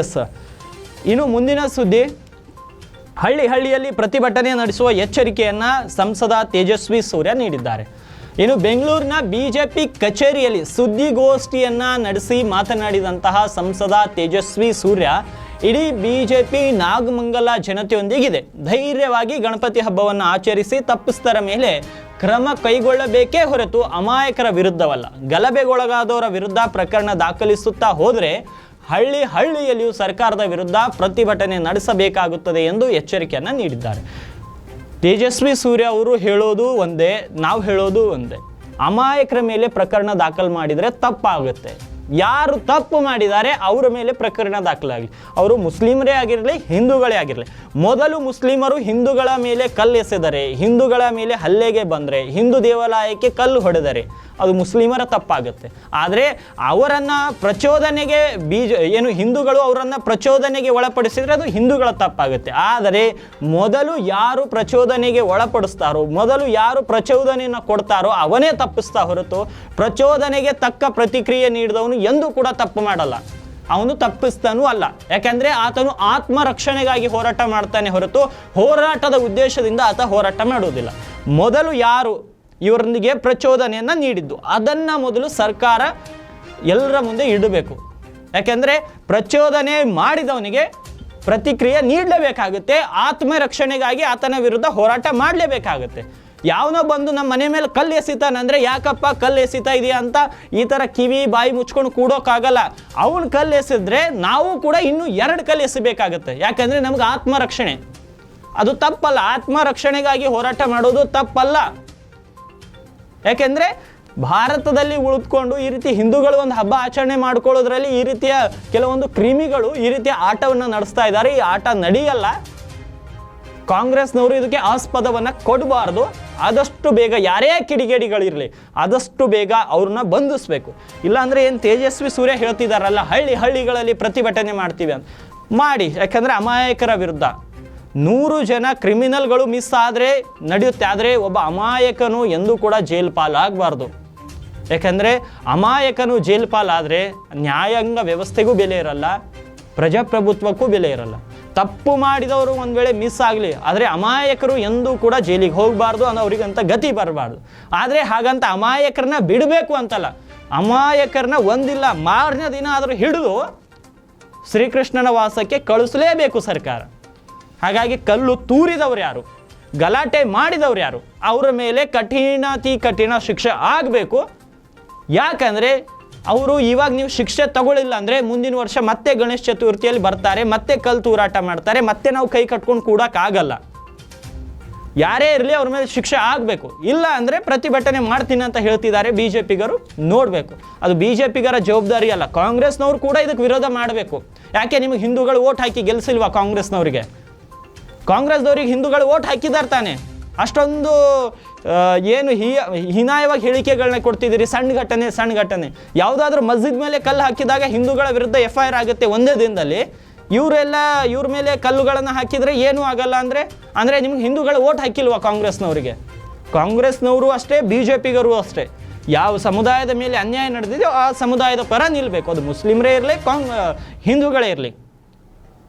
Yes sir ಇನ್ನು ಮುಂದಿನ ಸುದ್ದಿ. ಹಳ್ಳಿ ಹಳ್ಳಿಯಲ್ಲಿ ಪ್ರತಿಭಟನೆ ನಡೆಸುವ ಎಚ್ಚರಿಕೆಯನ್ನು ಸಂಸದ ತೇಜಸ್ವಿ ಸೂರ್ಯ ನೀಡಿದ್ದಾರೆ. ಇನ್ನು ಬೆಂಗಳೂರಿನ ಬಿಜೆಪಿ ಕಚೇರಿಯಲ್ಲಿ ಸುದ್ದಿಗೋಷ್ಠಿಯನ್ನು ನಡೆಸಿ ಮಾತನಾಡಿದಂತಹ ಸಂಸದ ತೇಜಸ್ವಿ ಸೂರ್ಯ, ಇಡೀ ಬಿಜೆಪಿ ನಾಗಮಂಗಲ ಜನತೆಯೊಂದಿಗಿದೆ. ಧೈರ್ಯವಾಗಿ ಗಣಪತಿ ಹಬ್ಬವನ್ನು ಆಚರಿಸಿ ತಪ್ಪಿಸ್ತರ ಮೇಲೆ ಕ್ರಮ ಕೈಗೊಳ್ಳಬೇಕೇ ಹೊರತು ಅಮಾಯಕರ ವಿರುದ್ಧವಲ್ಲ. ಗಲಭೆಗೊಳಗಾದವರ ವಿರುದ್ಧ ಪ್ರಕರಣ ದಾಖಲಿಸುತ್ತಾ ಹೋದರೆ ಹಳ್ಳಿ ಹಳ್ಳಿಯಲ್ಲಿಯೂ ಸರ್ಕಾರದ ವಿರುದ್ಧ ಪ್ರತಿಭಟನೆ ನಡೆಸಬೇಕಾಗುತ್ತದೆ ಎಂದು ಎಚ್ಚರಿಕೆಯನ್ನು ನೀಡಿದ್ದಾರೆ. ತೇಜಸ್ವಿ ಸೂರ್ಯ ಅವರು ಹೇಳೋದು ಒಂದೇ, ನಾವು ಹೇಳೋದು ಒಂದೇ. ಅಮಾಯಕರ ಮೇಲೆ ಪ್ರಕರಣ ದಾಖಲು ಮಾಡಿದರೆ ತಪ್ಪಾಗುತ್ತೆ. ಯಾರು ತಪ್ಪು ಮಾಡಿದ್ದಾರೆ ಅವರ ಮೇಲೆ ಪ್ರಕರಣ ದಾಖಲಾಗಲಿ. ಅವರು ಮುಸ್ಲಿಮರೇ ಆಗಿರಲಿ, ಹಿಂದೂಗಳೇ ಆಗಿರಲಿ. ಮೊದಲು ಮುಸ್ಲಿಮರು ಹಿಂದೂಗಳ ಮೇಲೆ ಕಲ್ಲು ಎಸೆದರೆ ಹಿಂದೂಗಳ ಮೇಲೆ ಹಲ್ಲೆಗೆ ಬಂದರೆ, ಹಿಂದೂ ದೇವಾಲಯಕ್ಕೆ ಕಲ್ಲು ಹೊಡೆದರೆ ಅದು ಮುಸ್ಲಿಮರ ತಪ್ಪಾಗುತ್ತೆ. ಆದರೆ ಅವರನ್ನು ಪ್ರಚೋದನೆಗೆ ಬೀಜ, ಏನು ಹಿಂದೂಗಳು ಅವರನ್ನು ಪ್ರಚೋದನೆಗೆ ಒಳಪಡಿಸಿದರೆ ಅದು ಹಿಂದೂಗಳ ತಪ್ಪಾಗುತ್ತೆ. ಆದರೆ ಮೊದಲು ಯಾರು ಪ್ರಚೋದನೆಗೆ ಒಳಪಡಿಸ್ತಾರೋ, ಮೊದಲು ಯಾರು ಪ್ರಚೋದನೆಯನ್ನು ಕೊಡ್ತಾರೋ ಅವನೇ ತಪ್ಪಿಸ್ತಾ ಹೊರತು ಪ್ರಚೋದನೆಗೆ ತಕ್ಕ ಪ್ರತಿಕ್ರಿಯೆ ನೀಡಿದವನು ಎಂದೂ ಕೂಡ ತಪ್ಪು ಮಾಡಲ್ಲ. ಅವನು ತಪ್ಪಿಸ್ತಾನೂ ಅಲ್ಲ. ಯಾಕೆಂದರೆ ಆತನು ಆತ್ಮರಕ್ಷಣೆಗಾಗಿ ಹೋರಾಟ ಮಾಡ್ತಾನೆ ಹೊರತು ಹೋರಾಟದ ಉದ್ದೇಶದಿಂದ ಆತ ಹೋರಾಟ ಮಾಡುವುದಿಲ್ಲ. ಮೊದಲು ಯಾರು ಇವರೊಂದಿಗೆ ಪ್ರಚೋದನೆಯನ್ನು ನೀಡಿದ್ದು. ಅದನ್ನು ಮೊದಲು ಸರ್ಕಾರ ಎಲ್ಲರ ಮುಂದೆ ಇಡಬೇಕು. ಯಾಕೆಂದರೆ ಪ್ರಚೋದನೆ ಮಾಡಿದವನಿಗೆ ಪ್ರತಿಕ್ರಿಯೆ ನೀಡಲೇಬೇಕಾಗುತ್ತೆ. ಆತ್ಮರಕ್ಷಣೆಗಾಗಿ ಆತನ ವಿರುದ್ಧ ಹೋರಾಟ ಮಾಡಲೇಬೇಕಾಗುತ್ತೆ. ಯಾವನೋ ಬಂದು ನಮ್ಮ ಮನೆ ಮೇಲೆ ಕಲ್ಲು ಎಸಿತಾನಂದರೆ ಯಾಕಪ್ಪ ಕಲ್ಲು ಎಸಿತಾ ಇದೆಯಾ? ಅಂತ ಈ ಥರ ಕಿವಿ, ಬಾಯಿ ಮುಚ್ಕೊಂಡು ಕೂಡೋಕ್ಕಾಗಲ್ಲ ಅವನು ಕಲ್ಲು ಎಸೆದ್ರೆ ನಾವು ಕೂಡ ಇನ್ನೂ ಎರಡು ಕಲ್ಲು ಎಸಬೇಕಾಗುತ್ತೆ. ಯಾಕಂದರೆ ನಮ್ಗೆ ಆತ್ಮರಕ್ಷಣೆ. ಅದು ತಪ್ಪಲ್ಲ. ಆತ್ಮರಕ್ಷಣೆಗಾಗಿ ಹೋರಾಟ ಮಾಡೋದು ತಪ್ಪಲ್ಲ. ಯಾಕೆಂದರೆ ಭಾರತದಲ್ಲಿ ಉಳಿದುಕೊಂಡು ಈ ರೀತಿ ಹಿಂದೂಗಳು ಒಂದು ಹಬ್ಬ ಆಚರಣೆ ಮಾಡ್ಕೊಳ್ಳೋದ್ರಲ್ಲಿ ಈ ರೀತಿಯ ಕೆಲವೊಂದು ಕ್ರಿಮಿಗಳು ಈ ರೀತಿಯ ಆಟವನ್ನು ನಡೆಸ್ತಾ ಇದ್ದಾರೆ. ಈ ಆಟ ನಡೆಯಲ್ಲ. ಕಾಂಗ್ರೆಸ್ನವರು ಇದಕ್ಕೆ ಆಸ್ಪದವನ್ನು ಕೊಡಬಾರ್ದು. ಆದಷ್ಟು ಬೇಗ ಯಾರೇ ಕಿಡಿಗೇಡಿಗಳಿರಲಿ, ಆದಷ್ಟು ಬೇಗ ಅವ್ರನ್ನ ಬಂಧಿಸ್ಬೇಕು. ಇಲ್ಲಾಂದರೆ ಏನು ತೇಜಸ್ವಿ ಸೂರ್ಯ ಹೇಳ್ತಿದಾರಲ್ಲ, ಹಳ್ಳಿ ಹಳ್ಳಿಗಳಲ್ಲಿ ಪ್ರತಿಭಟನೆ ಮಾಡ್ತೀವಿ ಅಂತ. ಮಾಡಿ, ಯಾಕಂದರೆ ಅಮಾಯಕರ ವಿರುದ್ಧ. ನೂರು ಜನ ಕ್ರಿಮಿನಲ್ಗಳು ಮಿಸ್ ಆದರೆ, ನಡೆಯುತ್ತೆ. ಆದರೆ ಒಬ್ಬ ಅಮಾಯಕನು ಎಂದೂ ಕೂಡ ಜೈಲ್ ಪಾಲಾಗಬಾರ್ದು ಯಾಕಂದರೆ ಅಮಾಯಕನು ಜೈಲ್ ಪಾಲಾದರೆ ನ್ಯಾಯಾಂಗ ವ್ಯವಸ್ಥೆಗೂ ಬೆಲೆ ಇರಲ್ಲ, ಪ್ರಜಾಪ್ರಭುತ್ವಕ್ಕೂ ಬೆಲೆ ಇರಲ್ಲ. ತಪ್ಪು ಮಾಡಿದವರು ಒಂದು ವೇಳೆ ಮಿಸ್ ಆಗಲಿ, ಆದರೆ ಅಮಾಯಕರು ಎಂದೂ ಕೂಡ ಜೈಲಿಗೆ ಹೋಗಬಾರ್ದು ಅನ್ನೋ ಅವ್ರಿಗಂತ ಗತಿ ಬರಬಾರ್ದು. ಆದರೆ ಹಾಗಂತ ಅಮಾಯಕರನ್ನ ಬಿಡಬೇಕು ಅಂತಲ್ಲ. ಅಮಾಯಕರನ್ನ ಒಂದಿಲ್ಲ, ಮಾರನೇ ದಿನ ಆದರೂ ಹಿಡಿದು ಶ್ರೀಕೃಷ್ಣನ ವಾಸಕ್ಕೆ ಕಳಿಸಲೇಬೇಕು ಸರ್ಕಾರ. ಹಾಗಾಗಿ ಕಲ್ಲು ತೂರಿದವ್ರು ಯಾರು? ಗಲಾಟೆ ಮಾಡಿದವ್ರು ಯಾರು? ಅವರ ಮೇಲೆ ಕಠಿಣಾತಿ ಕಠಿಣ ಶಿಕ್ಷೆ ಆಗಬೇಕು. ಯಾಕಂದರೆ ಅವರು ಇವಾಗ ನೀವು ಶಿಕ್ಷೆ ತಗೊಳ್ಳಿಲ್ಲ ಅಂದರೆ ಮುಂದಿನ ವರ್ಷ ಮತ್ತೆ ಗಣೇಶ ಚತುರ್ಥಿಯಲ್ಲಿ ಬರ್ತಾರೆ, ಮತ್ತೆ ಕಲ್ಲು ತೂರಾಟ ಮಾಡ್ತಾರೆ, ಮತ್ತೆ ನಾವು ಕೈ ಕಟ್ಕೊಂಡು ಕೂಡೋಕ್ಕಾಗಲ್ಲ ಯಾರೇ ಇರಲಿ ಅವ್ರ ಮೇಲೆ ಶಿಕ್ಷೆ ಆಗಬೇಕು. ಇಲ್ಲ ಅಂದರೆ ಪ್ರತಿಭಟನೆ ಮಾಡ್ತೀನಿ ಅಂತ ಹೇಳ್ತಿದ್ದಾರೆ ಬಿ ಜೆ ಪಿಗರು ನೋಡಬೇಕು. ಅದು ಬಿ ಜೆ ಪಿಗರ ಜವಾಬ್ದಾರಿ ಅಲ್ಲ, ಕಾಂಗ್ರೆಸ್ನವ್ರು ಕೂಡ ಇದಕ್ಕೆ ವಿರೋಧ ಮಾಡಬೇಕು. ಯಾಕೆ ನಿಮಗೆ ಹಿಂದೂಗಳು ಓಟ್ ಹಾಕಿ ಗೆಲ್ಲಿಸಿಲ್ವಾ ಕಾಂಗ್ರೆಸ್ನವರಿಗೆ? ಕಾಂಗ್ರೆಸ್ದವ್ರಿಗೆ ಹಿಂದೂಗಳು ಓಟ್ ಹಾಕಿದ್ದಾರೆ ತಾನೆ. ಅಷ್ಟೊಂದು ಏನು ಹೀಯ ಹೀನಾಯವಾಗಿ ಹೇಳಿಕೆಗಳನ್ನ ಕೊಡ್ತಿದ್ದೀರಿ ಸಣ್ಣ ಘಟನೆ ಸಣ್ಣ ಘಟನೆ. ಯಾವುದಾದ್ರೂ ಮಸ್ಜಿದ್ ಮೇಲೆ ಕಲ್ಲು ಹಾಕಿದಾಗ ಹಿಂದೂಗಳ ವಿರುದ್ಧ ಎಫ್ ಐ ಆರ್ ಆಗುತ್ತೆ ಒಂದೇ ದಿನದಲ್ಲಿ. ಇವರೆಲ್ಲ, ಇವ್ರ ಮೇಲೆ ಕಲ್ಲುಗಳನ್ನು ಹಾಕಿದರೆ ಏನೂ ಆಗಲ್ಲ ಅಂದರೆ ಅಂದರೆ ನಿಮ್ಗೆ ಹಿಂದೂಗಳು ಓಟ್ ಹಾಕಿಲ್ವಾ ಕಾಂಗ್ರೆಸ್ನವರಿಗೆ? ಕಾಂಗ್ರೆಸ್ನವರು ಅಷ್ಟೇ ಬಿ ಜೆ ಪಿಗರು ಅಷ್ಟೇ. ಯಾವ ಸಮುದಾಯದ ಮೇಲೆ ಅನ್ಯಾಯ ನಡೆದಿದೆಯೋ ಆ ಸಮುದಾಯದ ಪರ ನಿಲ್ಲಬೇಕು ಅದು ಮುಸ್ಲಿಮರೇ ಇರಲಿ, ಕಾಂಗ್ ಹಿಂದೂಗಳೇ ಇರಲಿ.